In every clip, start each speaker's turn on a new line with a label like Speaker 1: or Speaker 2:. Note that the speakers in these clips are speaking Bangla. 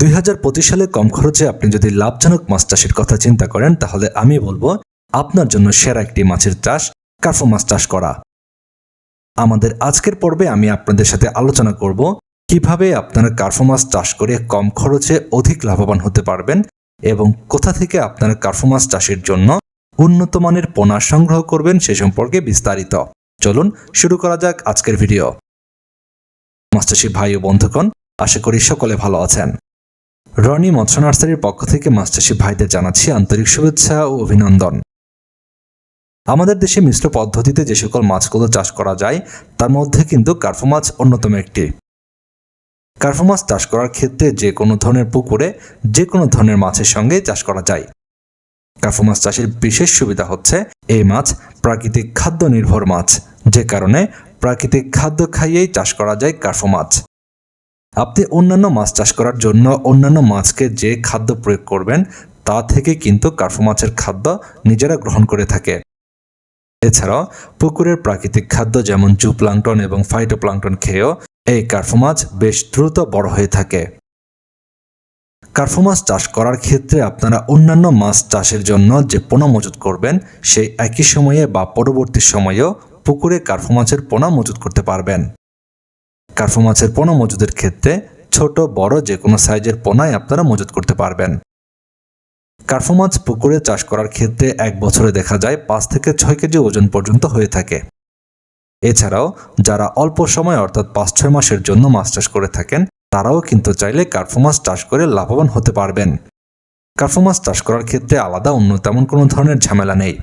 Speaker 1: দুই হাজার পঁচিশ সালে কম খরচে আপনি যদি লাভজনক মাছ চাষের কথা চিন্তা করেন, তাহলে আমি বলব আপনার জন্য সেরা একটি মাছের চাষ, কার্ফো মাছ চাষ করা। আমাদের আজকের পর্বে আমি আপনাদের সাথে আলোচনা করব কীভাবে আপনারা কার্ফো মাছ চাষ করে কম খরচে অধিক লাভবান হতে পারবেন এবং কোথা থেকে আপনারা কার্ফো মাছ চাষের জন্য উন্নত মানের পোনা সংগ্রহ করবেন সে সম্পর্কে বিস্তারিত। চলুন শুরু করা যাক আজকের ভিডিও। মাছচাষী ভাই ও বন্ধুগণ, আশা করি সকলে ভালো আছেন। রনি মৎস্য নার্সারির পক্ষ থেকে মাছচাষী ভাইদের জানাচ্ছি আন্তরিক শুভেচ্ছা ও অভিনন্দন। আমাদের দেশে মিশ্র পদ্ধতিতে যে সকল মাছগুলো চাষ করা যায়, তার মধ্যে কিন্তু কার্ফো মাছ অন্যতম একটি। কার্ফো মাছ চাষ করার ক্ষেত্রে যে কোনো ধরনের পুকুরে, যে কোনো ধরনের মাছের সঙ্গে চাষ করা যায়। কার্ফো মাছ চাষের বিশেষ সুবিধা হচ্ছে, এই মাছ প্রাকৃতিক খাদ্য নির্ভর মাছ, যে কারণে প্রাকৃতিক খাদ্য খাইয়েই চাষ করা যায় কার্ফো মাছ। আপনি অন্যান্য মাছ চাষ করার জন্য অন্যান্য মাছকে যে খাদ্য প্রয়োগ করবেন, তা থেকে কিন্তু কার্ফো মাছের খাদ্য নিজেরা গ্রহণ করে থাকে। এছাড়াও, পুকুরের প্রাকৃতিক খাদ্য যেমন জুপ্লাংটন এবং ফাইটোপ্লাংটন খেয়েও এই কার্ফো মাছ বেশ দ্রুত বড় হয়ে থাকে। কার্ফো মাছ চাষ করার ক্ষেত্রে আপনারা অন্যান্য মাছ চাষের জন্য যে পোনা মজুত করবেন, সেই একই সময়ে বা পরবর্তী সময়েও পুকুরে কার্ফো মাছের পোনা মজুত করতে পারবেন। কার্ফো মাছের পোনা মজুদের ক্ষেত্রে ছোট, বড় যে কোনো সাইজের পোনাই আপনারা মজুদ করতে পারবেন। কার্ফো মাছ পুকুরে চাষ করার ক্ষেত্রে এক বছরে দেখা যায় পাঁচ থেকে ছয় কেজি ওজন পর্যন্ত হয়ে থাকে। এছাড়াও যারা অল্প সময় অর্থাৎ পাঁচ, ছয় মাসের জন্য মাছ চাষ করে থাকেন, তারাও কিন্তু চাইলে কার্ফো মাছ চাষ করে লাভবান হতে পারবেন। কার্ফো মাছ চাষ করার ক্ষেত্রে আলাদা অন্য তেমন কোনো ধরনের ঝামেলা নেই।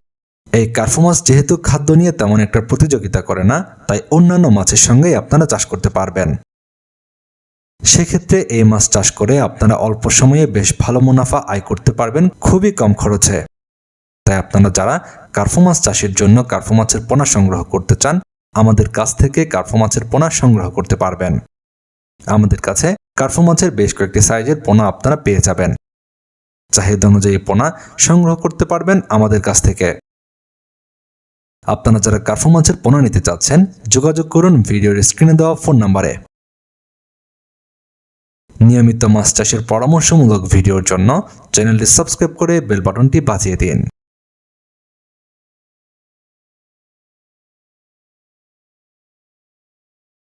Speaker 1: এই কার্ফো মাছ যেহেতু খাদ্য নিয়ে তেমন একটা প্রতিযোগিতা করে না, তাই অন্যান্য মাছের সঙ্গেই আপনারা চাষ করতে পারবেন। সেক্ষেত্রে এই মাছ চাষ করে আপনারা অল্প সময়ে বেশ ভালো মুনাফা আয় করতে পারবেন খুবই কম খরচে। তাই আপনারা যারা কার্ফো মাছ চাষের জন্য কার্ফো মাছের পোনা সংগ্রহ করতে চান, আমাদের কাছ থেকে কার্ফো মাছের পোনা সংগ্রহ করতে পারবেন। আমাদের কাছে কার্ফো মাছের বেশ কয়েকটি সাইজের পোনা আপনারা পেয়ে যাবেন। চাহিদা অনুযায়ী পোনা সংগ্রহ করতে পারবেন আমাদের কাছ থেকে। আপনারা যারা কারফরমেন্সের পণ্য নিতে চাচ্ছেন, যোগাযোগ করুন ভিডিওর স্ক্রিনে দেওয়া ফোন নাম্বারে। নিয়মিত মাছ চাষের পরামর্শমূলক ভিডিওর জন্য চ্যানেলটি সাবস্ক্রাইব করে বেল বাটনটি বাজিয়ে দিন।